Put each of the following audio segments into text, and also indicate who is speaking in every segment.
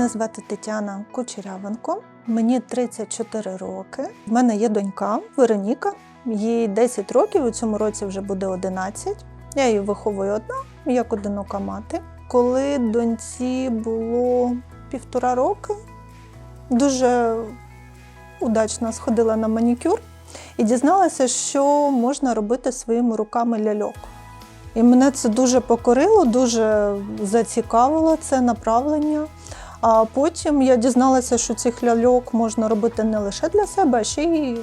Speaker 1: Мене звати Тетяна Кучерявенко, мені 34 роки. В мене є донька Вероніка, їй 10 років, у цьому році вже буде 11. Я її виховую одна, як одинока мати. Коли доньці було півтора роки, дуже удачно сходила на манікюр і дізналася, що можна робити своїми руками ляльок. І мене це дуже покорило, дуже зацікавило це направлення. А потім я дізналася, що цих ляльок можна робити не лише для себе, а ще й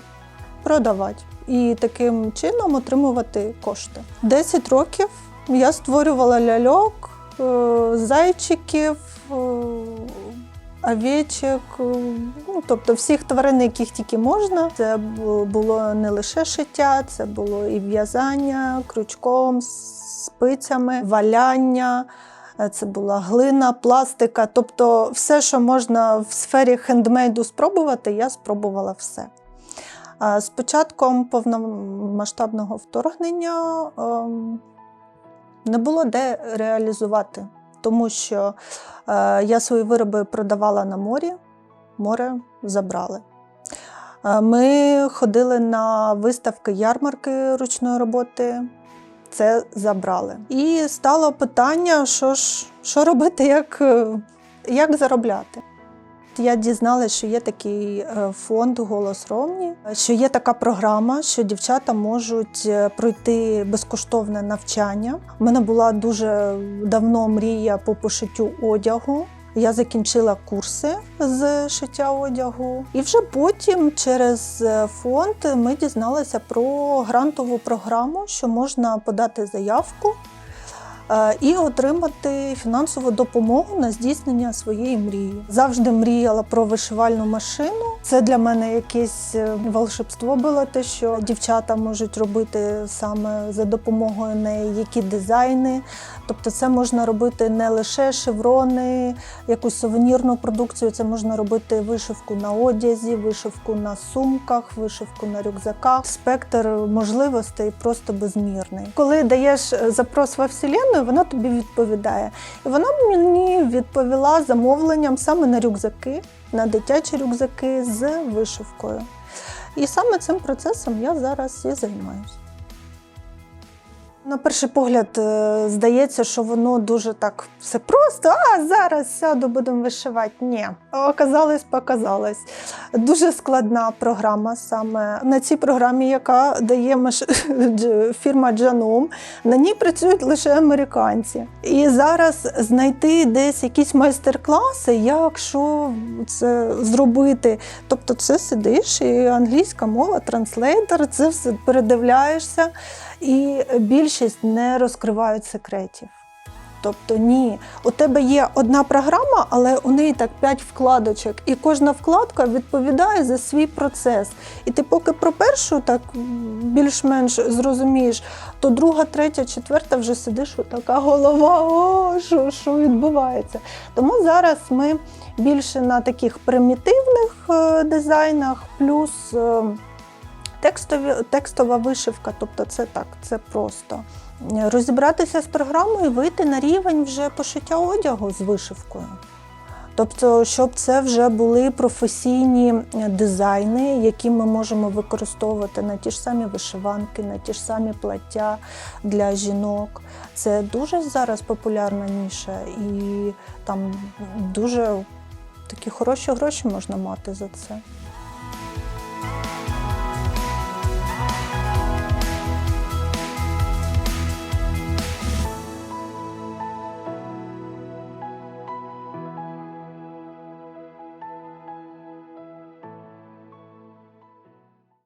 Speaker 1: продавати. І таким чином отримувати кошти. 10 років я створювала ляльок, е, зайчиків, е, овечок, е, ну, тобто всіх тварин, яких тільки можна. Це було не лише шиття, це було і в'язання крючком, спицями, валяння. Е, Це була глина, пластика, тобто все, що можна в сфері хендмейду спробувати, я спробувала все. З початком повномасштабного вторгнення ем, не було де реалізувати, тому що е, я свої вироби продавала на морі, море забрали. Е, Ми ходили на виставки ярмарки ручної роботи, це забрали. І стало питання, що ж що робити, як, е, як заробляти. Я дізналася, що є такий е, фонд Голос Ромні, що є така програма, що дівчата можуть е, пройти безкоштовне навчання. У мене була дуже давно мрія по пошиттю одягу. Я закінчила курси з шиття одягу, і вже потім через е, фонд ми дізналися про грантову програму, що можна подати заявку е, і отримати фінансову допомогу на здійснення своєї мрії. Завжди мріяла про вишивальну машину. Це для мене якесь е, волшебство було те, що дівчата можуть робити саме за допомогою неї які дизайни. Тобто, це можна робити не лише шеврони, якусь сувенірну продукцію. Це можна робити вишивку на одязі, вишивку на сумках, вишивку на рюкзаках. Спектр можливостей просто безмірний. Коли даєш е, запрос во вселенну, вона тобі відповідає. І вона мені відповіла замовленням саме на рюкзаки, на дитячі рюкзаки з вишивкою. І саме цим процесом я зараз і займаюся. На перший погляд е, здається, що воно дуже так все просто. А зараз сяду, будемо вишивати. Ні, оказалось, показалось. Дуже складна програма саме на цій програмі, яка дає фірма Джаном. На ній працюють лише американці. І зараз знайти десь якісь майстер-класи, як що це зробити. Тобто, це сидиш і англійська мова, транслейтер, це все передивляєшся. І більшість не розкривають секретів. Тобто ні, у тебе є одна програма, але у неї так 5 вкладочок, і кожна вкладка відповідає за свій процес. І ти поки про першу так більш-менш зрозумієш, то друга, третя, четверта вже сидиш, така голова, о, що, що відбувається. Тому зараз ми більше на таких примітивних е, дизайнах, плюс. Текстові, текстова вишивка, тобто це так, це просто. Розібратися з програмою вийти на рівень вже пошиття одягу з вишивкою. Тобто, щоб це вже були професійні дизайни, які ми можемо використовувати на ті ж самі вишиванки, на ті ж самі плаття для жінок. Це дуже зараз популярна ніша, і там дуже такі хороші гроші можна мати за це.